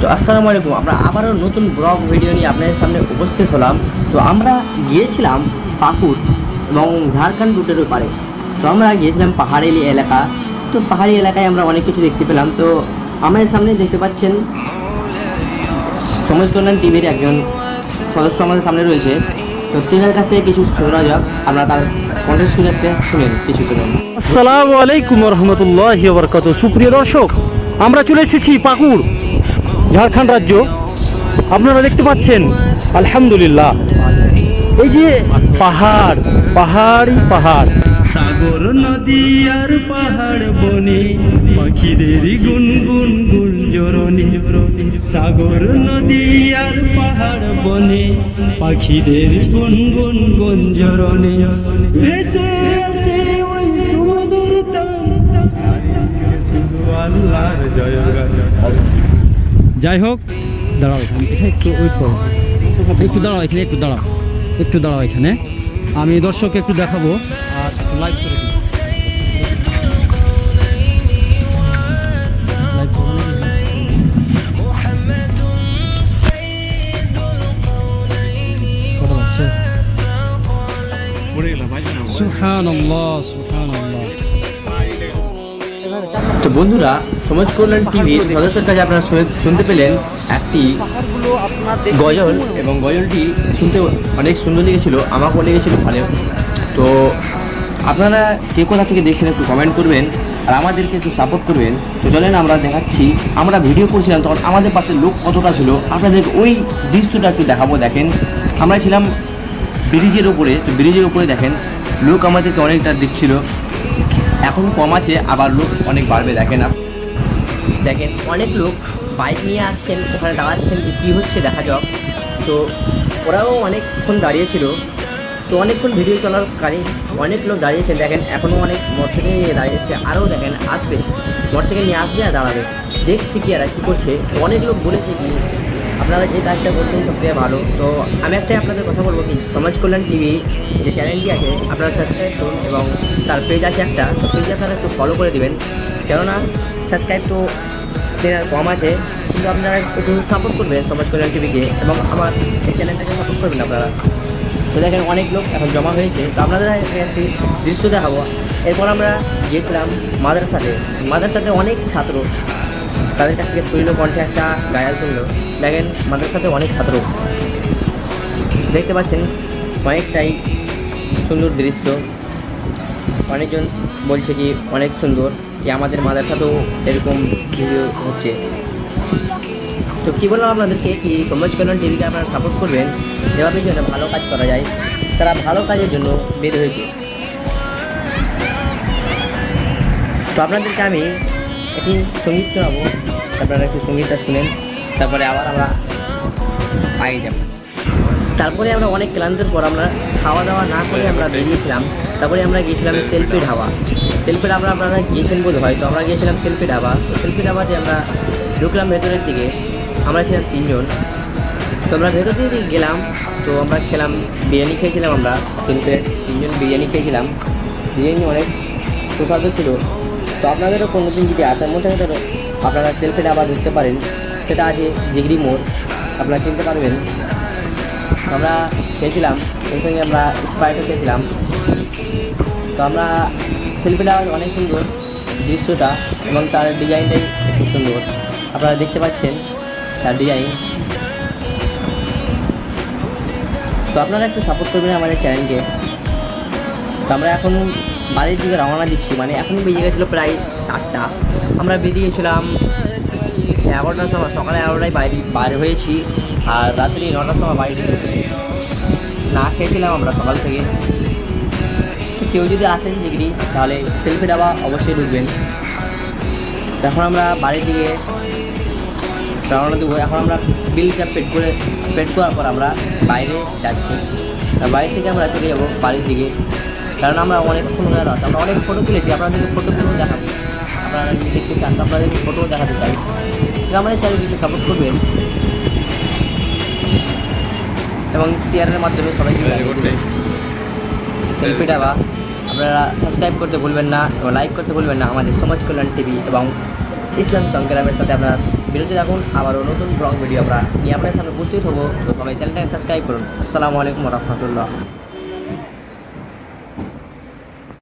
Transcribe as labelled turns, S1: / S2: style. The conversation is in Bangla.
S1: তো আসসালামু আলাইকুম, আমরা আবারও নতুন ব্লগ ভিডিও নিয়ে আপনাদের সামনে উপস্থিত হলাম। তো আমরা গিয়েছিলাম পাকুড় এবং ঝাড়খণ্ড রুটের পারে তো আমরা গিয়েছিলাম পাহাড়ি এলাকা। তো পাহাড়ি এলাকায় আমরা অনেক কিছু দেখতে পেলাম। তো আমাদের সামনে দেখতে পাচ্ছেন সমাজ কল্যাণ টিভির একজন সদস্য আমাদের সামনে রয়েছে। তো তিনার কাছ থেকে কিছু শোনা যাক, আমরা তার
S2: আসসালামু আলাইকুম রহমতুল্লাহ সুপ্রিয় দর্শক, আমরা চলে এসেছি পাকুড়। ঝাড়খণ্ড রাজ্য আপনারা দেখতে পাচ্ছেন আলহামদুলিল্লাহ। এই যে পাহাড় পাহাড়ই পাহাড়। সাগর নদী আর পাহাড় বনে পাখিদের গুনগুন গুঞ্জরণী। সাগর নদী আর পাহাড় বনে পাখিদের গুনগুন গুঞ্জরণী। ভেসে আসে ওই সুমধুর যাই হোক দাঁড়াও এখানে। একটু ওয়েট করো একটু দাঁড়াও এখানে একটু দাঁড়াও একটু দাঁড়াও এখানে। আমি দর্শককে একটু দেখাবো আর লাইভ করে দিই। সুবহানাল্লাহ।
S1: তো বন্ধুরা সমাজ কল্যাণ টিভির সদস্যের কাছে আপনারা শুনে- শুনতে পেলেন একটি গজল এবং গজলটি শুনতে অনেক সুন্দর লেগেছিল আমাকেও লেগেছিল ভালো। তো আপনারা কে কোথা থেকে দেখছেন একটু কমেন্ট করবেন আর আমাদেরকে একটু সাপোর্ট করবেন। তো চলেন আমরা দেখাচ্ছি আমরা ভিডিও করছিলাম তখন আমাদের পাশে লোক কতটা ছিল আপনাদের ওই দৃশ্যটা একটু দেখাবো দেখেন। আমরা ছিলাম ব্রিজের উপরে তো ব্রিজের উপরে দেখেন লোক আমাদেরকে অনেকটা দিচ্ছিল এখন কম আছে, আবার লোক অনেক বাড়বে, দেখেন দেখেন, অনেক লোক বাইক নিয়ে আসছেন, ওখানে দাঁড়াচ্ছেন যে কী হচ্ছে, দেখা যাক। তো ওরাও অনেকক্ষণ দাঁড়িয়েছিল তো অনেকক্ষণ ভিডিও চলার কারণে অনেক লোক দাঁড়িয়েছেন, দেখেন এখনও অনেক মোটরসাইকেল নিয়ে দাঁড়িয়েছে। আরও দেখেন, আসবে। মোটরসাইকেল নিয়ে আসবে আর দাঁড়াবে। দেখছি কি এরা কী করছে। অনেক লোক বলেছে কি আপনারা যে কাজটা করছেন সবথেকে ভালো। তো আমি একটাই আপনাদের কথা বলব কি, সমাজ কল্যাণ টিভি যে চ্যানেলটি আছে, আপনারা সাবস্ক্রাইব করুন এবং তার পেজ আছে একটা, তো পেজে আপনারা একটু ফলো করে দেবেন। কেননা সাবস্ক্রাইব তো ট্রেনার কম আছে, কিন্তু আপনারা একটু সাপোর্ট করবেন সমাজ কল্যাণ টিভিকে এবং আমার এই চ্যানেলটাকে সাপোর্ট করবেন আপনারা। তো দেখেন অনেক লোক এখন জমা হয়েছে, তো আপনাদের একটি দৃশ্য দেখাবো। এরপর আমরা গিয়েছিলাম মাদ্রাসাতে। মাদ্রাসাতে অনেক ছাত্র, তাদের কাছ থেকে শুনলো, কণ্ঠে একটা গায়াল শুনলো। দেখেন, মাদ্রাসাতে অনেক ছাত্র। দেখতে পাচ্ছেন, অনেকটাই সুন্দর দৃশ্য। অনেকজন বলছে কি, অনেক সুন্দর। কি আমাদের মাদ্রাসাতেও এরকম ভিডিও হচ্ছে। তো কী বললাম আপনাদেরকে, কি সমাজ কল্যাণ টিভিকে আপনারা সাপোর্ট করবেন যেভাবে যেন ভালো কাজ করা যায়। তারা ভালো কাজের জন্য বের হয়েছে। তো আপনাদেরকে আমি একটি সংগীত শোনাবো। আপনারা একটু সঙ্গীতটা শুনেন। তারপরে আবার আমরা পাই যাব। তারপরে আমরা অনেক ক্লান্তির পর আমরা খাওয়া দাওয়া না করে আমরা বেরিয়েছিলাম। তারপরে আমরা গিয়েছিলাম সেলফি ঢাবা সেলফি ঢাবা আপনারা গিয়েছেন বোধ হয়? তো আমরা গিয়েছিলাম সেলফি ঢাবা তো সেলফি ঢাবাতে আমরা ঢুকলাম ভেতরের দিকে। আমরা ছিলাম তিনজন। তো আমরা ভেতর দিকে গেলাম। তো আমরা খেলাম, বিরিয়ানি খেয়েছিলাম আমরা। কিন্তু তিনজন বিরিয়ানি খেয়েছিলাম। বিরিয়ানি অনেক সুস্বাদু ছিল। তো আপনাদেরও কোনো দিন যদি আসার মধ্যে আপনারা সেলফি ঢাবা ঢুকতে পারেন। সেটা আছে জিগরি মোড়। আপনারা চিনতে পারবেন। আমরা খেয়েছিলাম সেই সঙ্গে আমরা স্প্রাইটও খেয়েছিলাম তো আমরা সেলফিটা অনেক সুন্দর দৃশ্যটা এবং তার ডিজাইনটাই খুব সুন্দর। আপনারা দেখতে পাচ্ছেন তার ডিজাইন। তো আপনারা একটু সাপোর্ট করবেন আমাদের চ্যানেলকে তো আমরা এখন বাড়ির দিকে রওনা দিচ্ছি মানে এখন বেজে গেছিল প্রায় সাতটা। আমরা বেরিয়েছিলাম এগারোটার সময়, সকালে এগারোটায় বাইরে বাইরে হয়েছি, আর রাত্রি নটার সময় বাইরে না খেয়েছিলাম আমরা সকাল থেকে। কেউ যদি আসেন ডিগ্রি তাহলে সেলফি ডাবা অবশ্যই ঢুকবেন। এখন আমরা বাড়ির দিকে রওনা দেবো। এখন আমরা বিলটা পেট করে, পেট করার পর আমরা বাইরে যাচ্ছি। বাইরে থেকে আমরা চলে যাব বাড়ির দিকে। কারণ আমরা অনেকক্ষণ হয়ে রাত আমরা অনেক ফটো তুলেছি। আপনাদেরকে ফটোগুলো দেখাবো। আপনারা দেখতে চান, তো আপনাদেরকে ফটো দেখাতে চাই। আমাদের চ্যানেলটিকে সাপোর্ট করবেন। এবং শেয়ারের মাধ্যমে সবাইকে সেলফিটা বা আপনারা সাবস্ক্রাইব করতে ভুলবেন না এবং লাইক করতে ভুলবেন না আমাদের সমাজ কল্যাণ টিভি এবং ইসলাম সংগ্রামের সাথে আপনারা বিরতি রাখুন। আবারও নতুন ব্লগ ভিডিও আমরা নিয়ে আপনার সামনে উপস্থিত হব। তো সবাই চ্যানেলটাকে সাবস্ক্রাইব করুন। আসসালামু আলাইকুম রহমতুল্লাহ।